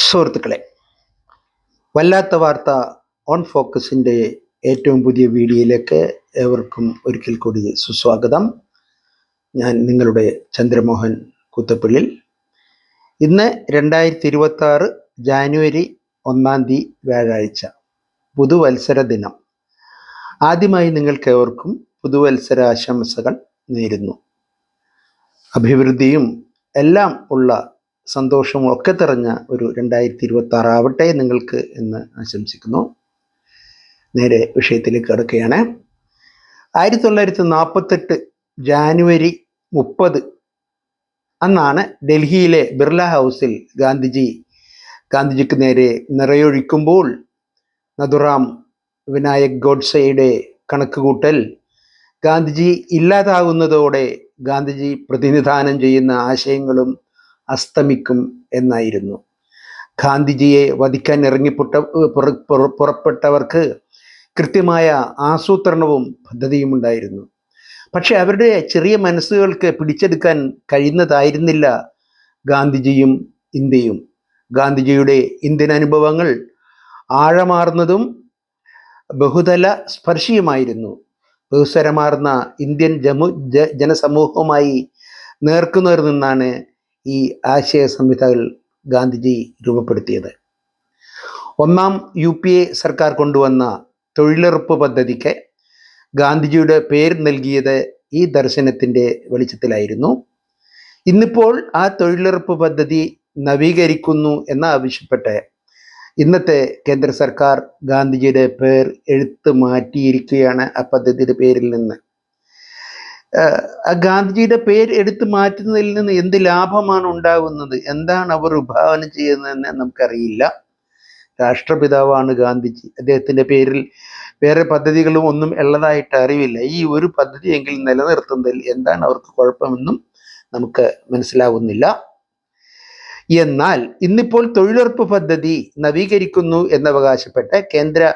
സുഹൃത്തുക്കളെ വല്ലാത്ത വാർത്ത ഓൺ ഫോക്കസിന്റെ ഏറ്റവും പുതിയ വീഡിയോയിലേക്ക് ഏവർക്കും ഒരിക്കൽ കൂടി സുസ്വാഗതം. ഞാൻ നിങ്ങളുടെ ചന്ദ്രമോഹൻ കുത്തപ്പള്ളിൽ ഇന്ന് രണ്ടായിരത്തി ഇരുപത്തി ജാനുവരി ഒന്നാം തീയതി വ്യാഴാഴ്ച പുതുവത്സര ദിനം. ആദ്യമായി നിങ്ങൾക്ക് ഏവർക്കും പുതുവത്സര ആശംസകൾ നേരുന്നു. അഭിവൃദ്ധിയും എല്ലാം ഉള്ള സന്തോഷവും ഒക്കെ തെറഞ്ഞ ഒരു രണ്ടായിരത്തി ഇരുപത്തി ആറ് ആവട്ടെ നിങ്ങൾക്ക് എന്ന് ആശംസിക്കുന്നു. നേരെ വിഷയത്തിലേക്ക് കിടക്കുകയാണ്. ആയിരത്തി തൊള്ളായിരത്തി നാൽപ്പത്തെട്ട് ജാനുവരി മുപ്പത് അന്നാണ് ഡൽഹിയിലെ ബിർള ഹൗസിൽ ഗാന്ധിജി ഗാന്ധിജിക്ക് നേരെ നിറയൊഴിക്കുമ്പോൾ നദുറാം വിനായക് ഗോഡ്സെയുടെ കണക്കുകൂട്ടൽ ഗാന്ധിജി ഇല്ലാതാകുന്നതോടെ ഗാന്ധിജി പ്രതിനിധാനം ചെയ്യുന്ന ആശയങ്ങളും അസ്തമിക്കും എന്നായിരുന്നു. ഗാന്ധിജിയെ വധിക്കാൻ ഇറങ്ങിപ്പെട്ട പുറ- പുറ- പുറപ്പെട്ടവർക്ക് കൃത്യമായ ആസൂത്രണവും പദ്ധതിയും ഉണ്ടായിരുന്നു. പക്ഷെ അവരുടെ ചെറിയ മനസ്സുകൾക്ക് പിടിച്ചെടുക്കാൻ കഴിയുന്നതായിരുന്നില്ല ഗാന്ധിജിയും ഇന്ത്യയും. ഗാന്ധിജിയുടെ ഇന്ത്യൻ അനുഭവങ്ങൾ ആഴമാർന്നതും ബഹുതല സ്പർശിയുമായിരുന്നു. ബഹുസ്വരമാർന്ന ഇന്ത്യൻ ജമു ജനസമൂഹവുമായി നേർക്കുനേർ നിന്നാണ് ഈ ആശയ സംഹിതകൾ ഗാന്ധിജി രൂപപ്പെടുത്തിയത്. ഒന്നാം യു പി എ സർക്കാർ കൊണ്ടുവന്ന തൊഴിലുറപ്പ് പദ്ധതിക്ക് ഗാന്ധിജിയുടെ പേര് നൽകിയത് ഈ ദർശനത്തിന്റെ വെളിച്ചത്തിലായിരുന്നു. ഇന്നിപ്പോൾ ആ തൊഴിലുറപ്പ് പദ്ധതി നവീകരിക്കുന്നു എന്നാവശ്യപ്പെട്ട് ഇന്നത്തെ കേന്ദ്ര സർക്കാർ ഗാന്ധിജിയുടെ പേർ എഴുത്ത് മാറ്റിയിരിക്കുകയാണ് ആ പദ്ധതിയുടെ പേരിൽ നിന്ന്. ഗാന്ധിജിയുടെ പേര് എടുത്തു മാറ്റുന്നതിൽ നിന്ന് എന്ത് ലാഭമാണ് ഉണ്ടാകുന്നത്? എന്താണ് അവർ വിഭാവന ചെയ്യുന്നതെന്ന് നമുക്കറിയില്ല. രാഷ്ട്രപിതാവാണ് ഗാന്ധിജി. അദ്ദേഹത്തിന്റെ പേരിൽ വേറെ പദ്ധതികളും ഒന്നും ഉള്ളതായിട്ട് അറിവില്ല. ഈ ഒരു പദ്ധതിയെങ്കിലും നിലനിർത്തുന്നതിൽ എന്താണ് അവർക്ക് കുഴപ്പമെന്നും നമുക്ക് മനസ്സിലാവുന്നില്ല. എന്നാൽ ഇന്നിപ്പോൾ തൊഴിലുറപ്പ് പദ്ധതി നവീകരിക്കുന്നു എന്നവകാശപ്പെട്ട് കേന്ദ്ര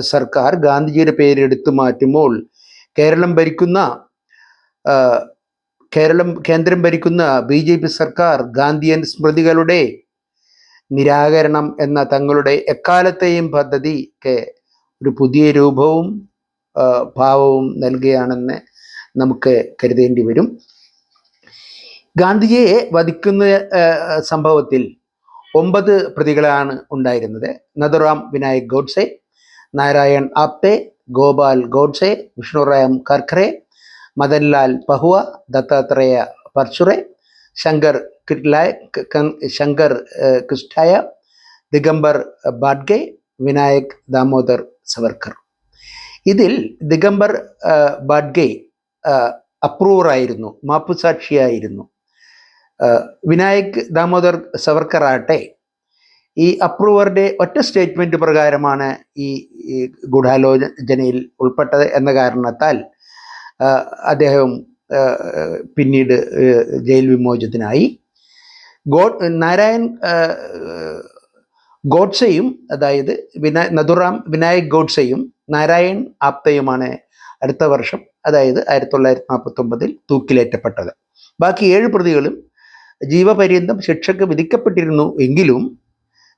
സർക്കാർ ഗാന്ധിജിയുടെ പേരെടുത്തു മാറ്റുമ്പോൾ കേരളം ഭരിക്കുന്ന കേരളം കേന്ദ്രം ഭരിക്കുന്ന ബി ജെ പി സർക്കാർ ഗാന്ധിയൻ സ്മൃതികളുടെ നിരാകരണം എന്ന തങ്ങളുടെ എക്കാലത്തെയും പദ്ധതിക്ക് ഒരു പുതിയ രൂപവും ഭാവവും നൽകുകയാണെന്ന് നമുക്ക് കരുതേണ്ടി വരും. ഗാന്ധിജിയെ വധിക്കുന്ന സംഭവത്തിൽ ഒമ്പത് പ്രതികളാണ് ഉണ്ടായിരുന്നത്. നദറാം വിനായക് ഗോഡ്സെ നാരായൺ ആപ്തെ ഗോപാൽ ഗോഡ്സെ വിഷ്ണുറാം കർഖറെ മദൻലാൽ പഹുവ ദത്താത്രേയ പർച്ചുറെ ശങ്കർ കിഡ്ലായ് ശങ്കർ കിഷ്ടായ ദിഗംബർ ബാഡ്ഗെ വിനായക് ദാമോദർ സവർക്കർ. ഇതിൽ ദിഗംബർ ബാഡ്ഗെ അപ്രൂവർ ആയിരുന്നു മാപ്പുസാക്ഷിയായിരുന്നു. വിനായക് ദാമോദർ സവർക്കർ ആട്ടെ ഈ അപ്രൂവറുടെ ഒറ്റ സ്റ്റേറ്റ്മെന്റ് പ്രകാരമാണ് ഈ ഗൂഢാലോചനയിൽ ഉൾപ്പെട്ടത് എന്ന കാരണത്താൽ അദ്ദേഹം പിന്നീട് ജയിൽ വിമോചിതനായി ഗോഡ് നാരായൺ ഗോഡ്സയും അതായത് വിനാ നദുറാം വിനായക് ഗോഡ്സെയും നാരായൺ ആപ്തയുമാണ് അടുത്ത വർഷം അതായത് ആയിരത്തി തൊള്ളായിരത്തി നാൽപ്പത്തി ഒമ്പതിൽ തൂക്കിലേറ്റപ്പെട്ടത്. ബാക്കി ഏഴ് പ്രതികളും ജീവപര്യന്തം ശിക്ഷക്ക് വിധിക്കപ്പെട്ടിരുന്നു എങ്കിലും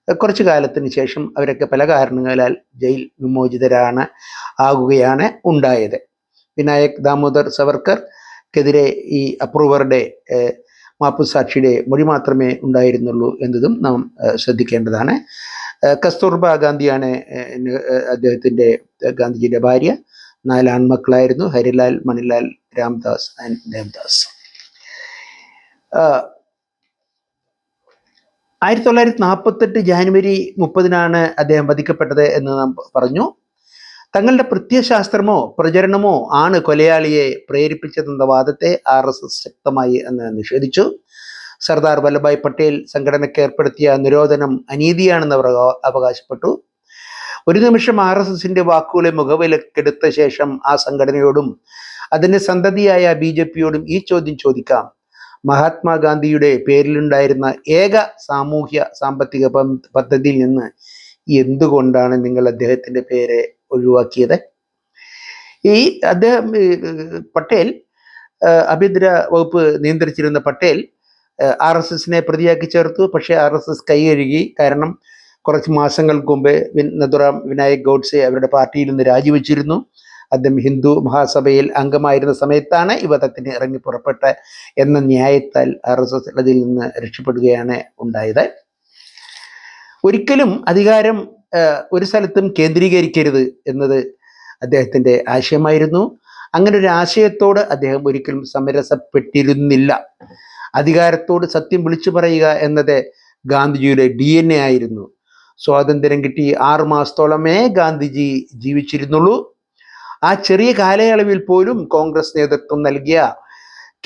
കുറച്ചു കാലത്തിന് ശേഷം അവരൊക്കെ പല കാരണങ്ങളാൽ ജയിൽ വിമോചിതരാണ് ആകുകയാണ് ഉണ്ടായത്. വിനായക് ദാമോദർ സവർക്കർക്കെതിരെ ഈ അപ്രൂവറുടെ മാപ്പുസാക്ഷിയുടെ മൊഴി മാത്രമേ ഉണ്ടായിരുന്നുള്ളൂ എന്നതും നാം ശ്രദ്ധിക്കേണ്ടതാണ്. കസ്തൂർബ ഗാന്ധിയാണ് അദ്ദേഹത്തിന്റെ ഗാന്ധിജിയുടെ ഭാര്യ. നാല് ആൺമക്കളായിരുന്നു ഹരിലാൽ മണിലാൽ രാംദാസ് ആൻഡ് ദേവദാസ്. ആയിരത്തി തൊള്ളായിരത്തി നാൽപ്പത്തെട്ട് ജാനുവരി മുപ്പതിനാണ് അദ്ദേഹം വധിക്കപ്പെട്ടത് എന്ന് നാം പറഞ്ഞു. തങ്ങളുടെ പ്രത്യയശാസ്ത്രമോ പ്രചരണമോ ആണ് കൊലയാളിയെ പ്രേരിപ്പിച്ചതെന്ന വാദത്തെ ആർ എസ് എസ് ശക്തമായി എന്ന് നിഷേധിച്ചു. സർദാർ വല്ലഭായ് പട്ടേൽ സംഘടനയ്ക്ക് ഏർപ്പെടുത്തിയ നിരോധനം അനീതിയാണെന്ന് അവർ അവകാശപ്പെട്ടു. ഒരു നിമിഷം ആർ എസ് എസിന്റെ വാക്കുകളെ മുഖവിലക്കെടുത്ത ശേഷം ആ സംഘടനയോടും അതിന്റെ സന്തതിയായ ബി ജെ പിയോടും ഈ ചോദ്യം ചോദിക്കാം. മഹാത്മാഗാന്ധിയുടെ പേരിലുണ്ടായിരുന്ന ഏക സാമൂഹ്യ സാമ്പത്തിക പദ്ധതിയിൽ നിന്ന് എന്തുകൊണ്ടാണ് നിങ്ങൾ അദ്ദേഹത്തിന്റെ പേര് ഒഴിവാക്കിയത്. ഈ അദ്ദേഹം പട്ടേൽ ആഭ്യന്തര വകുപ്പ് നിയന്ത്രിച്ചിരുന്ന പട്ടേൽ ആർ എസ് എസിനെ പ്രതിയാക്കി ചേർത്തു. പക്ഷേ ആർ എസ് എസ് കൈകഴുകി കാരണം കുറച്ച് മാസങ്ങൾക്ക് മുമ്പ് നദുറാം വിനായക് ഗോഡ്സെ അവരുടെ പാർട്ടിയിൽ നിന്ന് രാജിവെച്ചിരുന്നു. അദ്ദേഹം ഹിന്ദു മഹാസഭയിൽ അംഗമായിരുന്ന സമയത്താണ് ഈ വധത്തിന് ഇറങ്ങി പുറപ്പെട്ട എന്ന ന്യായത്താൽ ആർ എസ് എസ് അതിൽ നിന്ന് രക്ഷപ്പെടുകയാണ് ഉണ്ടായത്. ഒരിക്കലും അധികാരം ഒരു സ്ഥലത്തും കേന്ദ്രീകരിക്കരുത് എന്നത് അദ്ദേഹത്തിന്റെ ആശയമായിരുന്നു. അങ്ങനെ ഒരു ആശയത്തോട് അദ്ദേഹം ഒരിക്കലും സമരസപ്പെട്ടിരുന്നില്ല. അധികാരത്തോട് സത്യം വിളിച്ചു പറയുക എന്നത് ഗാന്ധിജിയുടെ ഡി എൻ എ ആയിരുന്നു. സ്വാതന്ത്ര്യം കിട്ടി ആറു മാസത്തോളമേ ഗാന്ധിജി ജീവിച്ചിരുന്നുള്ളൂ. ആ ചെറിയ കാലയളവിൽ പോലും കോൺഗ്രസ് നേതൃത്വം നൽകിയ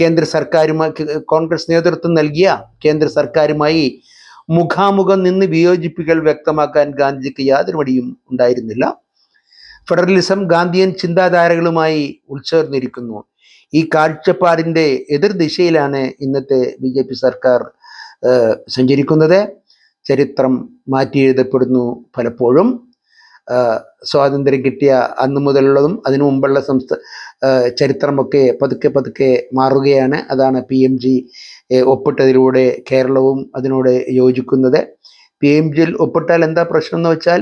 കേന്ദ്ര സർക്കാരുമായി കോൺഗ്രസ് നേതൃത്വം നൽകിയ കേന്ദ്ര സർക്കാരുമായി മുഖാമുഖം നിന്ന് വിയോജിപ്പുകൾ വ്യക്തമാക്കാൻ ഗാന്ധിജിക്ക് യാതൊരു മടിയും ഉണ്ടായിരുന്നില്ല. ഫെഡറലിസം ഗാന്ധിയൻ ചിന്താധാരകളുമായി ഉൾച്ചേർന്നിരിക്കുന്നു. ഈ കാഴ്ചപ്പാടിന്റെ എതിർദിശയിലാണ് ഇന്നത്തെ ബി ജെ പി സർക്കാർ സഞ്ചരിക്കുന്നത്. ചരിത്രം മാറ്റിയെഴുതപ്പെടുന്നു പലപ്പോഴും. സ്വാതന്ത്ര്യം കിട്ടിയ അന്ന് മുതലുള്ളതും അതിനു മുമ്പുള്ള സംസ്ഥ ചരിത്രമൊക്കെ പതുക്കെ പതുക്കെ മാറുകയാണ്. അതാണ് പി എം ജി ഒപ്പിട്ടതിലൂടെ കേരളവും അതിനോട് യോജിക്കുന്നത്. പി എം ജിയിൽ ഒപ്പിട്ടാൽ എന്താ പ്രശ്നം എന്ന് വെച്ചാൽ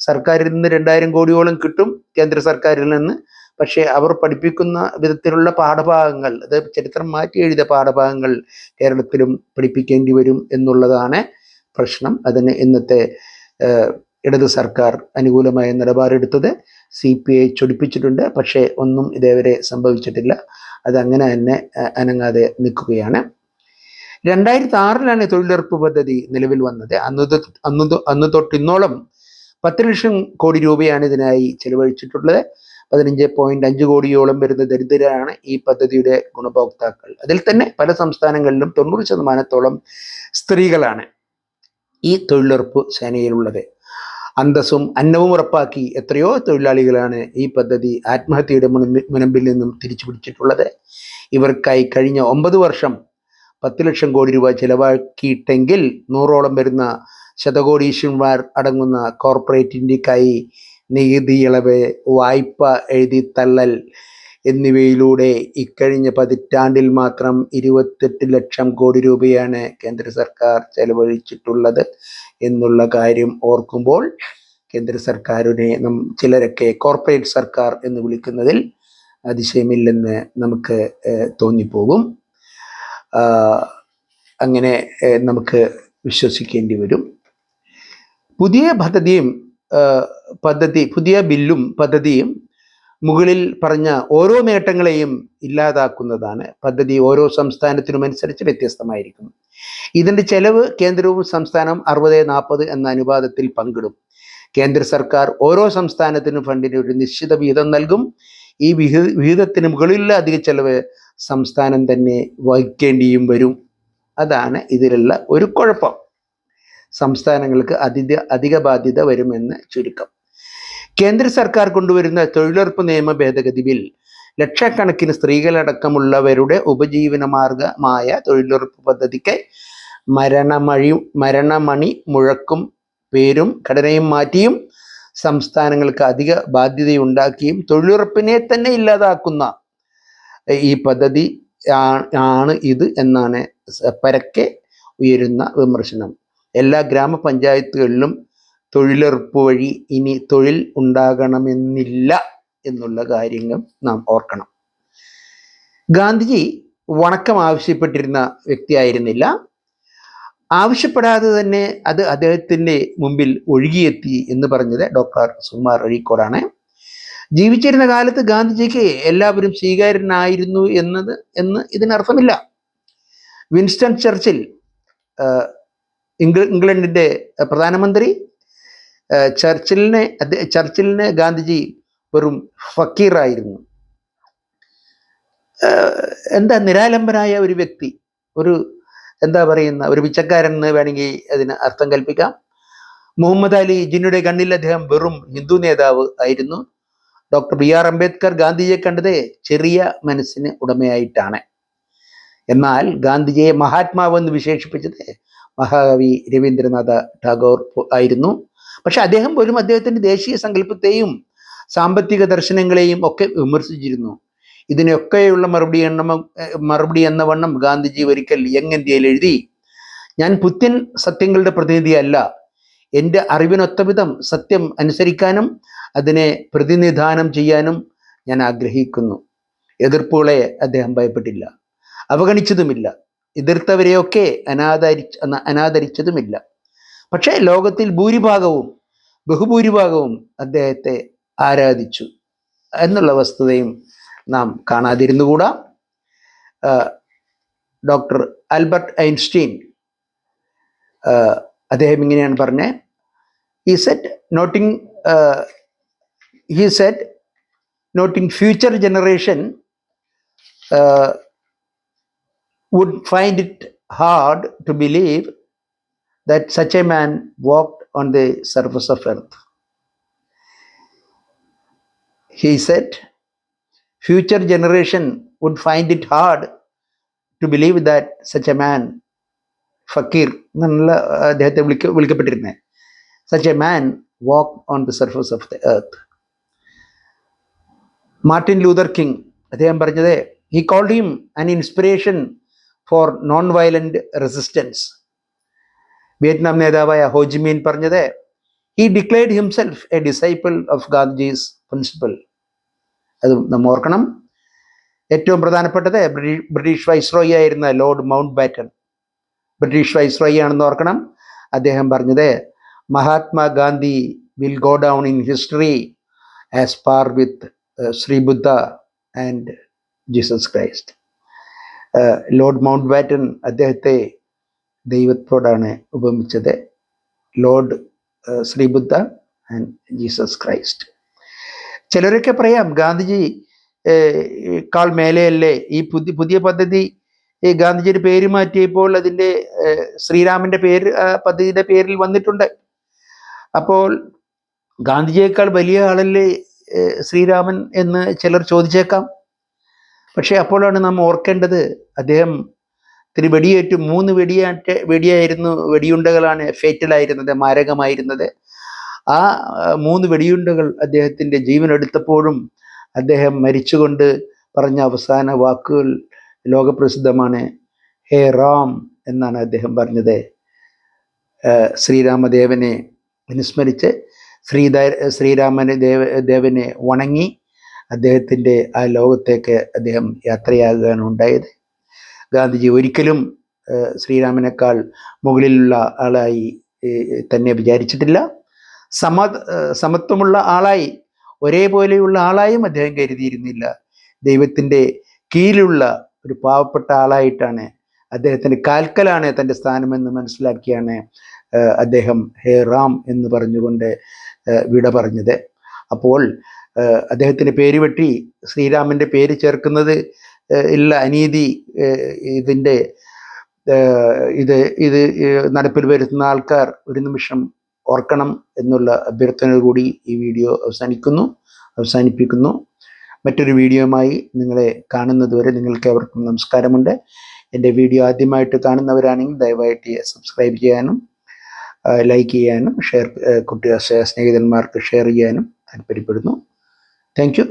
സർക്കാരിൽ നിന്ന് രണ്ടായിരം കോടിയോളം കിട്ടും കേന്ദ്ര സർക്കാരിൽ നിന്ന്. പക്ഷേ അവർ പഠിപ്പിക്കുന്ന വിധത്തിലുള്ള പാഠഭാഗങ്ങൾ അത് ചരിത്രം മാറ്റി എഴുതിയ പാഠഭാഗങ്ങൾ കേരളത്തിലും പഠിപ്പിക്കേണ്ടി വരും എന്നുള്ളതാണ് പ്രശ്നം. അതിന് ഇന്നത്തെ ഇടത് സർക്കാർ അനുകൂലമായ നിലപാടെടുത്തത് സി പി ഐ ചൊടിപ്പിച്ചിട്ടുണ്ട്. പക്ഷേ ഒന്നും ഇതേവരെ സംഭവിച്ചിട്ടില്ല. അതങ്ങനെ തന്നെ അനങ്ങാതെ നിൽക്കുകയാണ്. രണ്ടായിരത്തി ആറിലാണ് തൊഴിലുറപ്പ് പദ്ധതി നിലവിൽ വന്നത്. അന്ന് അന്ന് അന്ന് തൊട്ട് പത്ത് ലക്ഷം കോടി രൂപയാണ് ഇതിനായി ചെലവഴിച്ചിട്ടുള്ളത്. പതിനഞ്ച് പോയിന്റ് അഞ്ച് കോടിയോളം വരുന്ന ദരിദ്രരാണ് ഈ പദ്ധതിയുടെ ഗുണഭോക്താക്കൾ. അതിൽ തന്നെ പല സംസ്ഥാനങ്ങളിലും തൊണ്ണൂറ് ശതമാനത്തോളം സ്ത്രീകളാണ് ഈ തൊഴിലുറപ്പ് സേനയിലുള്ളത്. അന്തസ്സും അന്നവും ഉറപ്പാക്കി എത്രയോ തൊഴിലാളികളാണ് ഈ പദ്ധതി ആത്മഹത്യയുടെ മുനമ്പി- മുനമ്പിൽ നിന്നും തിരിച്ചു പിടിച്ചിട്ടുള്ളത് ഇവർക്കായി കഴിഞ്ഞ ഒമ്പത് വർഷം പത്ത് ലക്ഷം കോടി രൂപ ചെലവാക്കിയിട്ടെങ്കിൽ നൂറോളം വരുന്ന ശതകോടീശ്വരന്മാർ അടങ്ങുന്ന കോർപ്പറേറ്റ് ഇന്ത്യക്കായി നികുതി ഇളവ് വായ്പ എഴുതി തള്ളൽ എന്നിവയിലൂടെ ഇക്കഴിഞ്ഞ പതിറ്റാണ്ടിൽ മാത്രം ഇരുപത്തെട്ട് ലക്ഷം കോടി രൂപയാണ് കേന്ദ്ര സർക്കാർ ചെലവഴിച്ചിട്ടുള്ളത് എന്നുള്ള കാര്യം ഓർക്കുമ്പോൾ കേന്ദ്ര സർക്കാരിനെ നം ചിലരൊക്കെ കോർപ്പറേറ്റ് സർക്കാർ എന്ന് വിളിക്കുന്നതിൽ അതിശയമില്ലെന്ന് നമുക്ക് തോന്നിപ്പോകും. അങ്ങനെ നമുക്ക് വിശ്വസിക്കേണ്ടി വരും. പുതിയ പദ്ധതിയും പദ്ധതി പുതിയ ബില്ലും പദ്ധതിയും മുകളിൽ പറഞ്ഞ ഓരോ നേട്ടങ്ങളെയും ഇല്ലാതാക്കുന്നതാണ് പദ്ധതി ഓരോ സംസ്ഥാനത്തിനും അനുസരിച്ച് വ്യത്യസ്തമായിരിക്കും ഇതിന്റെ ചെലവ് കേന്ദ്രവും സംസ്ഥാനവും അറുപത് നാൽപ്പത് എന്ന അനുപാതത്തിൽ പങ്കിടും. കേന്ദ്ര സർക്കാർ ഓരോ സംസ്ഥാനത്തിനും ഫണ്ടിന് ഒരു നിശ്ചിത വിഹിതം നൽകും. ഈ വിഹി വിഹിതത്തിന് മുകളിലുള്ള അധിക ചെലവ് സംസ്ഥാനം തന്നെ വഹിക്കേണ്ടിയും വരും. അതാണ് ഇതിലുള്ള ഒരു കുഴപ്പം. സംസ്ഥാനങ്ങൾക്ക് അധിക അധിക ബാധ്യത വരുമെന്ന് ചുരുക്കം. കേന്ദ്ര സർക്കാർ കൊണ്ടുവരുന്ന തൊഴിലുറപ്പ് നിയമ ഭേദഗതി ബിൽ ലക്ഷക്കണക്കിന് സ്ത്രീകളടക്കമുള്ളവരുടെ ഉപജീവന മാർഗമായ തൊഴിലുറപ്പ് പദ്ധതിക്ക് മരണമഴി മരണമണി മുഴക്കും പേരും ഘടനയും മാറ്റിയും സംസ്ഥാനങ്ങൾക്ക് അധിക ബാധ്യതയുണ്ടാക്കിയും തൊഴിലുറപ്പിനെ തന്നെ ഇല്ലാതാക്കുന്ന ഈ പദ്ധതി ആണ് ഇത് എന്നാണ് പരക്കെ ഉയരുന്ന വിമർശനം. എല്ലാ ഗ്രാമപഞ്ചായത്തുകളിലും തൊഴിലുറപ്പ് വഴി ഇനി തൊഴിൽ ഉണ്ടാകണമെന്നില്ല എന്നുള്ള കാര്യങ്ങൾ നാം ഓർക്കണം. ഗാന്ധിജി വണക്കം ആവശ്യപ്പെട്ടിരുന്ന വ്യക്തിയായിരുന്നില്ല. ആവശ്യപ്പെടാതെ തന്നെ അത് അദ്ദേഹത്തിന്റെ മുമ്പിൽ ഒഴുകിയെത്തി എന്ന് പറഞ്ഞത് ഡോക്ടർ സുമാർ അഴീക്കോടാണ്. ജീവിച്ചിരുന്ന കാലത്ത് ഗാന്ധിജിക്ക് എല്ലാവരും സ്വീകാര്യനായിരുന്നു എന്നത് എന്ന് ഇതിനർത്ഥമില്ല. വിൻസ്റ്റൺ ചർച്ചിൽ ഇംഗ്ലണ്ടിന്റെ പ്രധാനമന്ത്രി ചർച്ചിലിനെ ചർച്ചിലിനെ ഗാന്ധിജി വെറും ഫക്കീറായിരുന്നു. എന്താ നിരാലംബനായ ഒരു വ്യക്തി ഒരു എന്താ പറയുന്ന ഒരു പിച്ചക്കാരൻ എന്ന് വേണമെങ്കിൽ അതിന് അർത്ഥം കൽപ്പിക്കാം. മുഹമ്മദ് അലി ജിന്നയുടെ കണ്ണിൽ അദ്ദേഹം വെറും ഹിന്ദു നേതാവ് ആയിരുന്നു. ഡോക്ടർ ബി ആർ അംബേദ്കർ ഗാന്ധിജിയെ കണ്ടത് ചെറിയ മനസ്സിന് ഉടമയായിട്ടാണ്. എന്നാൽ ഗാന്ധിജിയെ മഹാത്മാവ് എന്ന് വിശേഷിപ്പിച്ചത് മഹാകവി രവീന്ദ്രനാഥ ടാഗോർ ആയിരുന്നു. പക്ഷെ അദ്ദേഹം പോലും അദ്ദേഹത്തിന്റെ ദേശീയ സങ്കല്പത്തെയും സാമ്പത്തിക ദർശനങ്ങളെയും ഒക്കെ വിമർശിച്ചിരുന്നു. ഇതിനൊക്കെയുള്ള മറുപടി എണ്ണ മറുപടി എന്ന വണ്ണം ഗാന്ധിജി ഒരിക്കൽ യങ് ഇന്ത്യയിൽ എഴുതി ഞാൻ പുത്യൻ സത്യങ്ങളുടെ പ്രതിനിധിയല്ല. എന്റെ അറിവിനൊത്തവിധം സത്യം അനുസരിക്കാനും അതിനെ പ്രതിനിധാനം ചെയ്യാനും ഞാൻ ആഗ്രഹിക്കുന്നു. എതിർപ്പുകളെ അദ്ദേഹം ഭയപ്പെട്ടില്ല. അവഗണിച്ചതുമില്ല. എതിർത്തവരെയൊക്കെ അനാദരി അനാദരിച്ചതുമില്ല. പക്ഷേ ലോകത്തിൽ ഭൂരിഭാഗവും ബഹുഭൂരിഭാഗവും അദ്ദേഹത്തെ ആരാധിച്ചു എന്നുള്ള വസ്തുതയും നാം കാണാതിരുന്നുകൂടാ. ഡോക്ടർ ആൽബർട്ട് ഐൻസ്റ്റീൻ അദ്ദേഹം ഇങ്ങനെയാണ് പറഞ്ഞത് ഈ set nothing he set nothing future generation would find it hard to believe that such a man walked on the surface of earth. He said, future generation would find it hard to believe that such a man, ഫക്കീർ എന്നുള്ള അദ്ദേഹത്തെ വിളിക്ക വിളിക്കപ്പെട്ടിരുന്നത് such a man walk on the surface of the earth Martin Luther King അദ്ദേഹം പറഞ്ഞത് he called him an inspiration for non violent resistance Vietnam നേതാവായ Ho Chi Minh പറഞ്ഞത് he declared himself a disciple of Gandhiji's principal അത് നമ്മൾ ഓർക്കണം. ഏറ്റവും പ്രധാനപ്പെട്ടത് British viceroy ആയിരുന്ന Lord Mountbatten British viceroy ആണെന്ന് ഓർക്കണം. അദ്ദേഹം പറഞ്ഞത് Mahatma Gandhi will go down in history as par with Shri Buddha and Jesus Christ Lord Mountbatten അദ്ദേഹത്തെ ദൈവത്തോടാണ് ഉപമിച്ചത്. Lord Shri Buddha and Jesus Christ ചിലരൊക്കെ പറയാം ഗാന്ധിജി കാൾ മേലെയല്ലേ? ഈ പുതിയ പുതിയ പദ്ധതി ഈ ഗാന്ധിജിയുടെ പേര് മാറ്റിയപ്പോൾ അതിന്റെ ശ്രീരാമന്റെ പേര് പദ്ധതിയുടെ പേരിൽ വന്നിട്ടുണ്ട്. അപ്പോൾ ഗാന്ധിജിയേക്കാൾ വലിയ ആളല്ലേ ശ്രീരാമൻ എന്ന് ചിലർ ചോദിച്ചേക്കാം. പക്ഷേ അപ്പോഴാണ് നാം ഓർക്കേണ്ടത് അദ്ദേഹം ത്തിന് വെടിയേറ്റ് മൂന്ന് വെടിയേറ്റ് വെടിയായിരുന്നു വെടിയുണ്ടകളാണ് ഫേറ്റലായിരുന്നത് മാരകമായിരുന്നത്. ആ മൂന്ന് വെടിയുണ്ടകൾ അദ്ദേഹത്തിന്റെ ജീവനെടുത്തപ്പോഴും അദ്ദേഹം മരിച്ചുകൊണ്ട് പറഞ്ഞ അവസാന വാക്കുകൾ ലോകപ്രസിദ്ധമാണ് ഹേ റാം എന്നാണ് അദ്ദേഹം പറഞ്ഞത്. ശ്രീരാമദേവനെ അനുസ്മരിച്ച് ശ്രീധ ശ്രീരാമന് ദേവ ദേവനെ വണങ്ങി അദ്ദേഹത്തിന്റെ ആ ലോകത്തേക്ക് അദ്ദേഹം യാത്രയാകുകയാണ് ഉണ്ടായത് ഗാന്ധിജി ഒരിക്കലും ശ്രീരാമനേക്കാൾ മുകളിലുള്ള ആളായി തന്നെ വിചാരിച്ചിട്ടില്ല. സമ സമത്വമുള്ള ആളായി ഒരേപോലെയുള്ള ആളായും അദ്ദേഹം കരുതിയിരുന്നില്ല. ദൈവത്തിന്റെ കീഴിലുള്ള ഒരു പാവപ്പെട്ട ആളായിട്ടാണ് അദ്ദേഹത്തിന്റെ കാൽക്കലാണ് തന്റെ സ്ഥാനമെന്ന് മനസ്സിലാക്കിയാണ് അദ്ദേഹം ഹേ റാം എന്ന് പറഞ്ഞുകൊണ്ട് വിട പറഞ്ഞത്. അപ്പോൾ അദ്ദേഹത്തിന്റെ പേര് വെട്ടി ശ്രീരാമന്റെ പേര് ചേർക്കുന്നത് ഇല്ല അനീതി ഇതിന്റെ ഇത് ഇത് നടപ്പിൽ വരുത്തുന്ന ആൾക്കാർ ഒരു നിമിഷം ഓർക്കണം എന്നുള്ള അഭ്യർത്ഥന അഭ്യർത്ഥനയോടുകൂടി ഈ വീഡിയോ അവസാനിക്കുന്നു അവസാനിപ്പിക്കുന്നു. മറ്റൊരു വീഡിയോയുമായി നിങ്ങളെ കാണുന്നതുവരെ നിങ്ങൾക്ക് എവർക്കും നമസ്കാരമുണ്ട്. എന്റെ വീഡിയോ ആദ്യമായിട്ട് കാണുന്നവരാണെങ്കിൽ ദയവായിട്ട് സബ്സ്ക്രൈബ് ചെയ്യാനും ലൈക്ക് ചെയ്യാനും ഷെയർ കുട്ടികൾ സ്നേഹിതന്മാർക്ക് ഷെയർ ചെയ്യാനും താല്പര്യപ്പെടുന്നു. താങ്ക്